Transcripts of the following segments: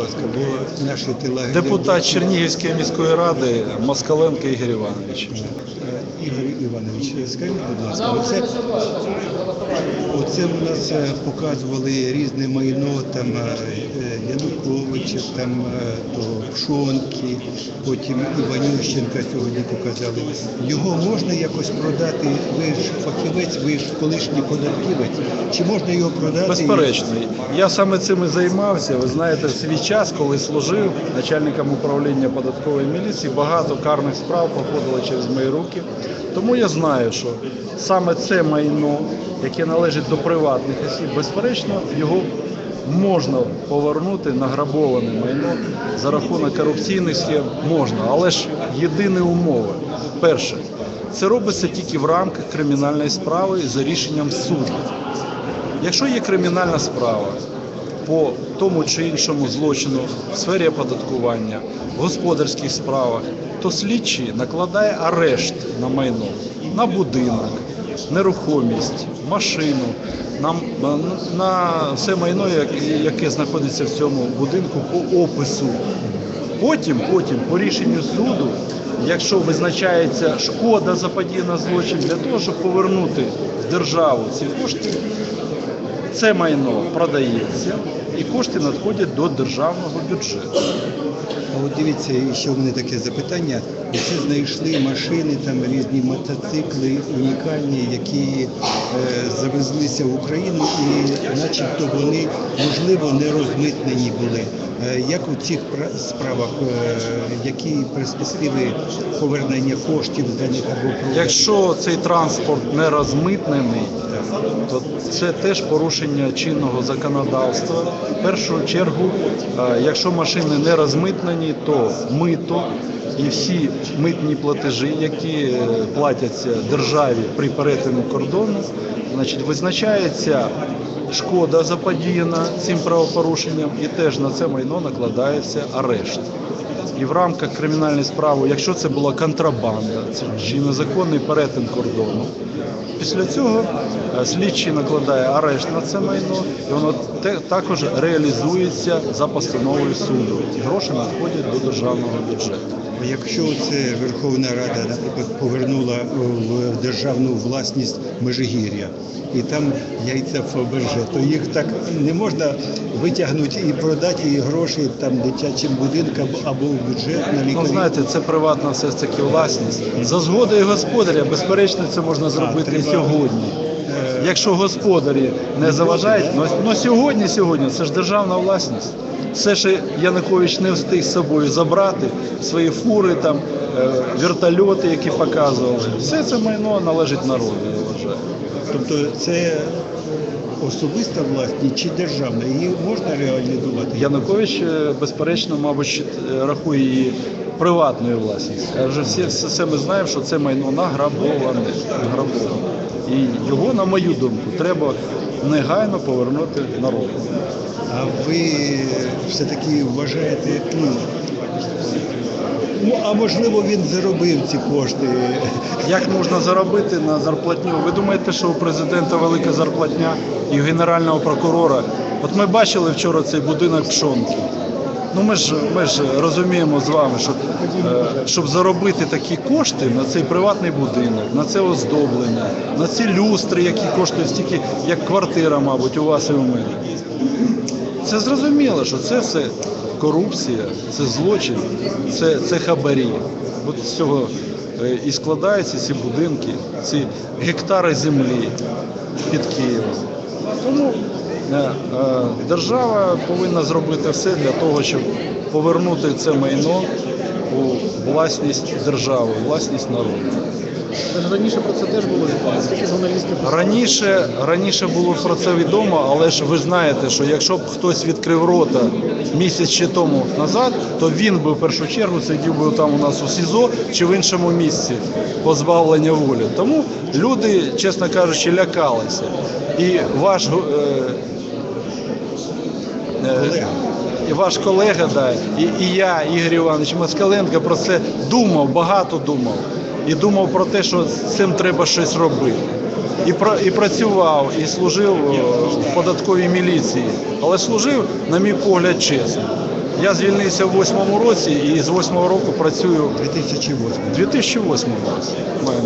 ласка, бо наші тіла Депутат Чернігівської міської ради Москаленко Ігор Іванович. Е, Ігор Іванович, скажіть, будь ласка, оце, оце у нас е, показували різне майно там е, е, там е, то Пшонки, потім Іванющенка сьогодні показали. Його можна якось продати? Ви ж фахівець, ви ж колишній податківець. Чи можна його продати? Безперечно, я саме цим і займався. Ви знаєте, в свій час, коли служив начальником управління податкової міліції, багато карних справ проходило через мої руки. Тому я знаю, що саме це майно, яке належить до приватних осіб, безперечно, його можна повернути награбоване майно за рахунок корупційних схем можна, але ж єдині умови. Перше, це робиться тільки в рамках кримінальної справи за рішенням суду. Якщо є кримінальна справа по тому чи іншому злочину в сфері оподаткування, в господарських справах, то слідчий накладає арешт на майно, на будинок, нерухомість, машину, на, на, на все майно, яке знаходиться в цьому будинку по опису. Потім, потім, по рішенню суду, якщо визначається шкода заподіяна злочин, для того, щоб повернути в державу ці кошти, це майно продається і кошти надходять до державного бюджету. А от дивіться, ще в мене таке запитання. Це знайшли машини, там різні мотоцикли унікальні, які е, завезлися в Україну, і начебто вони можливо не розмитнені були. Е, як у цих справах, е, які перспективи повернення коштів з них або? Якщо цей транспорт не розмитнений, то це теж порушення чинного законодавства. В першу чергу, е, якщо машини не розмитнені, то мито і всі митні платежі, які платяться державі при перетину кордону, значить визначається шкода заподіяна цим правопорушенням, і теж на це майно накладається арешт. І в рамках кримінальної справи, якщо це була контрабанда, чи незаконний перетин кордону, після цього е, слідчий накладає арешт на це майно, і воно також реалізується за постановою суду. І гроші надходять до державного бюджету. Якщо це Верховна Рада, наприклад, повернула в державну власність Межигір'я, і там яйця Фаберже, то їх так не можна витягнути і продати і гроші там дитячим будинкам або в бюджет на Ну, знаєте, це приватна все ж таки власність. За згодою господаря, безперечно, це можна зробити і сьогодні. е, Якщо господарі не заважають, ну, ну сьогодні, сьогодні це ж державна власність. Все, що Янукович не встиг з собою забрати, свої фури, там, е, вертольоти, які показували, все це майно належить народу, я вважаю. Тобто це особиста власність чи державна? Її можна реалізувати? Янукович, е, безперечно, мабуть, е, рахує її приватною власністю. Адже всі, все, ми знаємо, що це майно награбоване. награбоване. І його, на мою думку, треба негайно повернути народу. А ви все-таки вважаєте, ну, ну а можливо він заробив ці кошти? Як можна заробити на зарплатню? Ви думаєте, що у президента велика зарплатня і у генерального прокурора? От ми бачили вчора цей будинок пшонки. Ну ми ж ми ж розуміємо з вами, що е, щоб заробити такі кошти на цей приватний будинок, на це оздоблення, на ці люстри, які коштують стільки, як квартира, мабуть, у вас і у мене. Це зрозуміло, що це все корупція, це злочин, це, це хабарі. От з цього е, і складаються ці будинки, ці гектари землі під Києвом. Тому е, е, держава повинна зробити все для того, щоб повернути це майно у власність держави, власність народу. Раніше про це теж було відомо. Раніше, раніше було про це відомо, але ж ви знаєте, що якщо б хтось відкрив рота місяць чи тому назад, то він би в першу чергу сидів би там у нас у СІЗО чи в іншому місці позбавлення волі. Тому люди, чесно кажучи, лякалися. І ваш е, е, і ваш колега, да, і, і я, Ігор Іванович Москаленко, про це думав, багато думав. І думав про те, що з цим треба щось робити. І, пра і працював, і служив е, в податковій міліції, але служив, на мій погляд, чесно. Я звільнився в 8-му році і з 8-го року працюю 2008. в 2008 році.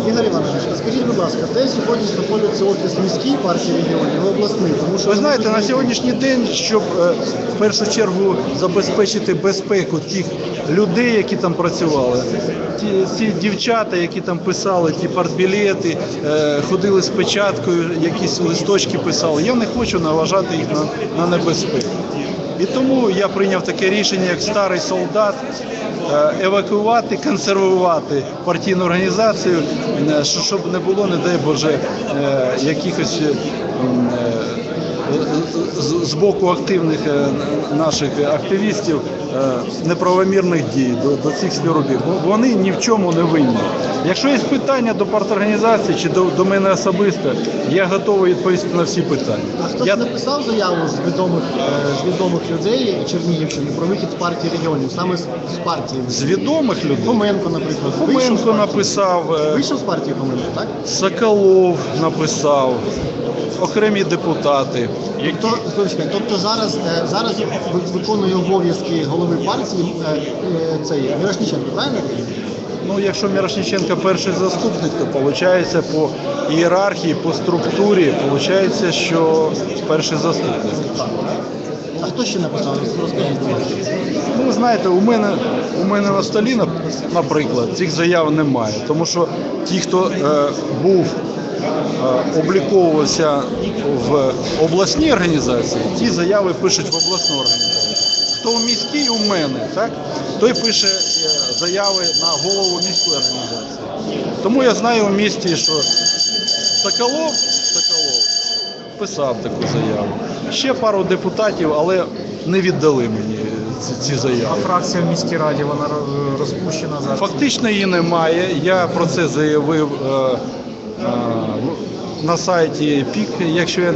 Ігор Іванович, скажіть, будь ласка, де сьогодні знаходиться офіс міській партії регіонів і обласний? Тому що Ви знаєте, на сьогоднішній день, щоб е, в першу чергу забезпечити безпеку тих людей, які там працювали, ті, ці дівчата, які там писали ті партбілети, е, ходили з печаткою, якісь листочки писали. Я не хочу наважати їх на, на небезпеку. І тому я прийняв таке рішення, як старий солдат, е, евакуювати, консервувати партійну організацію, е, що- щоб не було, не дай Боже, е, якихось з- боку активних е, наших активістів е, неправомірних дій до, цих співробіт. Вони ні в чому не винні. Якщо є питання до парторганізації чи до, до мене особисто, я готовий відповісти на всі питання. А хтось Я, написав заяву з відомих, е, з відомих людей Чернігівщини про вихід з партії регіонів, саме з, партії. з відомих людей Хоменко, наприклад. Хоменко написав. Вийшов з партії Хоменко, так? Соколов написав, окремі депутати. Тобто, тобто зараз, е, зараз виконує обов'язки голови партії е, е, цей Мірошниченко, правильно? Ну, якщо Мірошниченко перший заступник, то виходить по ієрархії, по структурі, виходить, що перший заступник. А хто ще написав? Ну, ви знаєте, у мене, у мене на столі, наприклад, цих заяв немає. Тому що ті, хто е, був, обліковувався в обласній організації, ті заяви пишуть в обласну організацію. Хто у міській, у мене, так? той пише е, заяви на голову міської організації. Тому я знаю у місті, що Соколов, Соколов писав таку заяву. Ще пару депутатів, але не віддали мені ці, ці А фракція в міській раді вона розпущена зараз. Фактично її немає. Я про це заявив е, е, на сайті ПІК. Якщо я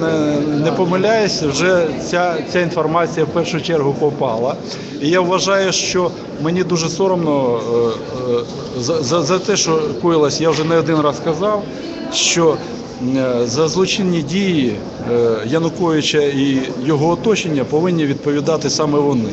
не, помиляюсь, вже ця, ця інформація в першу чергу попала. І я вважаю, що мені дуже соромно е, е, за, за, за те, що коїлось, я вже не один раз казав, що е, за злочинні дії Януковича і його оточення повинні відповідати саме вони.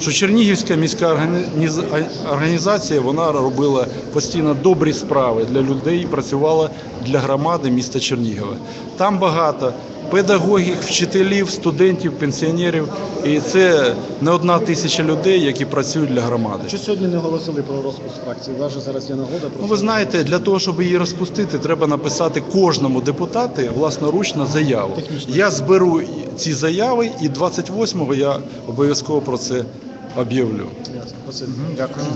Що Чернігівська міська організ- організація вона робила постійно добрі справи для людей, працювала для громади міста Чернігова. Там багато педагогів, вчителів, студентів, пенсіонерів, і це не одна тисяча людей, які працюють для громади. Що сьогодні не оголосили про розпуск фракції? У зараз є нагода про Ну, ви знаєте, для того, щоб її розпустити, треба написати кожному депутату власноручно заяву. Технічно. Я зберу ці заяви, і 28-го я обов'язково про це об'явлю. Дякую.